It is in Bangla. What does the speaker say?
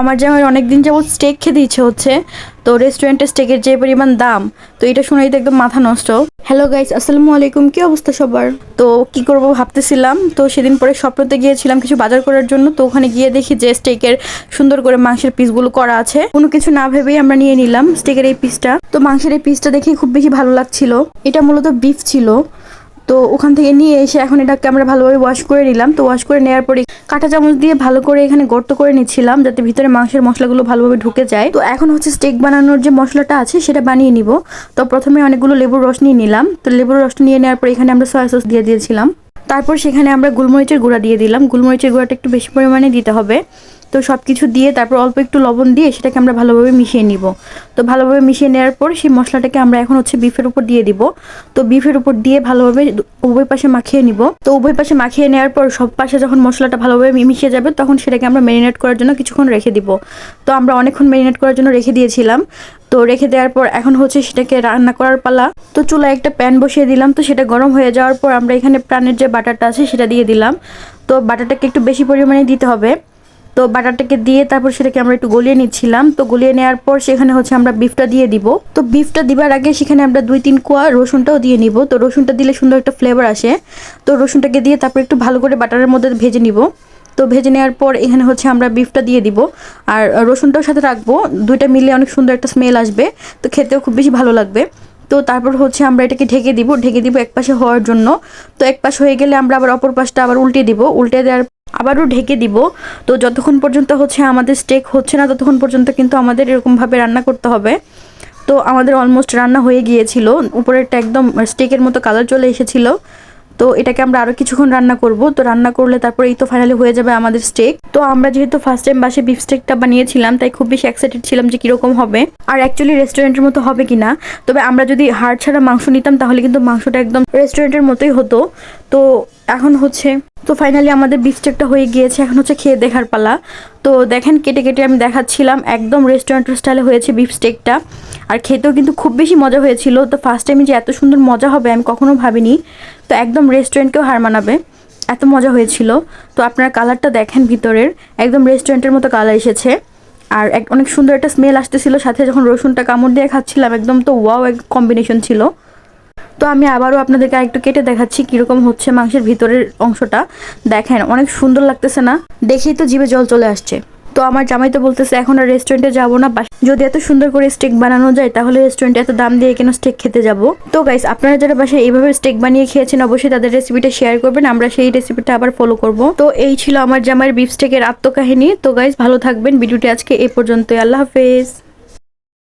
আমার জামাই অনেক দিন যাবত স্টেক খেতে ইচ্ছে হচ্ছে, তো রেস্টুরেন্টের স্টেকের যে পরিমাণ দাম, তো এটা শুনেই তো একদম মাথা নষ্ট। হ্যালো গাইস আসসালামু আলাইকুম, কি অবস্থা সবার? তো কি করব ভাবতেছিলাম, তো সেদিন পরে স্বপ্নতে গিয়েছিলাম কিছু বাজার করার জন্য, তো ওখানে গিয়ে দেখি যে স্টেকের সুন্দর করে মাংসের পিসগুলো করা আছে। কোনো কিছু না ভেবেই আমরা নিয়ে নিলাম স্টেকের এই পিসটা তো মাংসের এই পিসটা দেখে খুব বেশি ভালো লাগছিল। এটা মূলত বিফ ছিল। তো ওখান থেকে নিয়ে এসে এখন এটাকে আমরা ভালোভাবে ওয়াশ করে নিলাম। তো ওয়াশ করে নেওয়ার পরে কাঁটা চামচ দিয়ে ভালো করে এখানে গর্ত করে নিচ্ছিলাম যাতে ভিতরে মাংসের মশলাগুলো ভালোভাবে ঢুকে যায়। তো এখন হচ্ছে স্টেক বানানোর যে মশলাটা আছে সেটা বানিয়ে নিব। তো প্রথমে অনেকগুলো লেবুর রস নিয়ে নিলাম। তো লেবুর রসটা নিয়ে নেওয়ার পর এখানে আমরা সয়া সস দিয়ে দিয়েছিলাম। তারপর সেখানে আমরা গোলমরিচের গুঁড়া দিয়ে দিলাম। গুলমরিচের গুঁড়াটা একটু বেশি পরিমাণে দিতে হবে। তো সব কিছু দিয়ে তারপর অল্প একটু লবণ দিয়ে সেটাকে আমরা ভালোভাবে মিশিয়ে নিব। তো ভালোভাবে মিশিয়ে নেওয়ার পর সেই মশলাটাকে আমরা এখন হচ্ছে বিফের উপর দিয়ে দিব। তো বিফের উপর দিয়ে ভালোভাবে উভয় পাশে মাখিয়ে নিব। তো উভয় পাশে মাখিয়ে নেওয়ার পর সব পাশে যখন মশলাটা ভালোভাবে মিশিয়ে যাবে তখন সেটাকে আমরা ম্যারিনেট করার জন্য কিছুক্ষণ রেখে দিব। তো আমরা অনেকক্ষণ ম্যারিনেট করার জন্য রেখে দিয়েছিলাম। তো রেখে দেওয়ার পর এখন হচ্ছে সেটাকে রান্না করার পালা। তো চুলায় একটা প্যান বসিয়ে দিলাম। তো সেটা গরম হয়ে যাওয়ার পর আমরা এখানে প্রাণের যে বাটারটা আছে সেটা দিয়ে দিলাম। তো বাটারটাকে একটু বেশি পরিমাণে দিতে হবে। তো বাটারটাকে দিয়ে তারপর সেটাকে আমরা একটু গলিয়ে নিচ্ছিলাম। তো গলিয়ে নেওয়ার পর সেখানে হচ্ছে আমরা বিফটা দিয়ে দিব। তো বিফটা দিবার আগে সেখানে আমরা দুই, তিন কোয়া রসুনটাও দিয়ে নিব। তো রসুনটা দিলে সুন্দর একটা ফ্লেভার আসে। তো রসুনটাকে দিয়ে তারপর একটু ভালো করে বাটারের মধ্যে ভেজে নিব। তো ভেজে নেওয়ার পর এখানে হচ্ছে আমরা বিফটা দিয়ে দিব। আর রসুনটাও সাথে রাখব। দুইটা মিলে অনেক সুন্দর একটা স্মেল আসবে। তো খেতেও খুব বেশি ভালো লাগবে। তো তারপর হচ্ছে আমরা এটাকে ঢেকে দিব। ঢেকে দিব এক পাশে হওয়ার জন্য। তো এক পাশ হয়ে গেলে আমরা আবার অপর পাশটা আবার উল্টে দিব। উল্টে দেওয়ার আবারও ঢেকে দিব। তো যতক্ষণ পর্যন্ত হচ্ছে আমাদের স্টেক হচ্ছে না, ততক্ষণ পর্যন্ত কিন্তু আমাদের এরকমভাবে রান্না করতে হবে। তো আমাদের অলমোস্ট রান্না হয়ে গিয়েছিল। উপরেরটা একদম স্টেকের মতো কালার চলে এসেছিল। তো এটাকে আমরা আরও কিছুক্ষণ রান্না করব। তো রান্না করলে তারপর এই তো ফাইনালি হয়ে যাবে আমাদের স্টেক তো আমরা যেহেতু ফার্স্ট টাইম বাসে বিফ স্টেকটা বানিয়েছিলাম, তাই খুব বেশি এক্সাইটেড ছিলাম যে কীরকম হবে আর অ্যাকচুয়ালি রেস্টুরেন্টের মতো হবে কিনা। তবে আমরা যদি হাড় ছাড়া মাংস নিতাম, তাহলে কিন্তু মাংসটা একদম রেস্টুরেন্টের মতোই হতো। তো এখন হচ্ছে তো ফাইনালি আমাদের বিফ স্টেকটা হয়ে গিয়েছে, এখন হচ্ছে খেয়ে দেখার পালা। তো দেখেন, কেটে কেটে আমি দেখাচ্ছিলাম, একদম রেস্টুরেন্টের স্টাইলে হয়েছে বিফ স্টেকটা আর খেতেও কিন্তু খুব বেশি মজা হয়েছিল। তো ফার্স্ট টাইমে যে এত সুন্দর মজা হবে, আমি কখনো ভাবিনি। তো একদম রেস্টুরেন্টকেও হার মানাবে। এত মজা হয়েছিল। তো আপনারা কালারটা দেখেন ভিতরের। একদম রেস্টুরেন্টের মতো কালার এসেছে। আর এক, অনেক সুন্দর একটা স্মেল আসতেছিল। সাথে যখন রসুনটা কামড় দিয়ে খাচ্ছিলাম, একদম তো ওয়াও এক কম্বিনেশন ছিল। তো আমি আবারও আপনাদেরকে একটু কেটে দেখাচ্ছি কীরকম হচ্ছে মাংসের ভিতরের অংশটা। দেখেন, অনেক সুন্দর লাগতেছে না? দেখেই তো জিভে জল চলে আসছে। তো আমার জামাই তো বলতেছে, এখন আর রেস্টুরেন্টে যাব না। যদি এত সুন্দর করে স্টেক বানানো যায়, তাহলে রেস্টুরেন্টে এত দাম দিয়ে কেন স্টেক খেতে যাব? তো গাইস আপনারা যারা বাসায় এইভাবে স্টেক বানিয়ে খেয়েছেন, অবশ্যই তাদের রেসিপিটা শেয়ার করবেন। আমরা সেই রেসিপিটা আবার ফলো করব। তো এই ছিল আমার জামাইয়ের বিফ স্টেকের আত্মকাহিনী। তো গাইস ভালো থাকবেন। ভিডিওটি আজকে এই পর্যন্তই। আল্লাহ হাফেজ।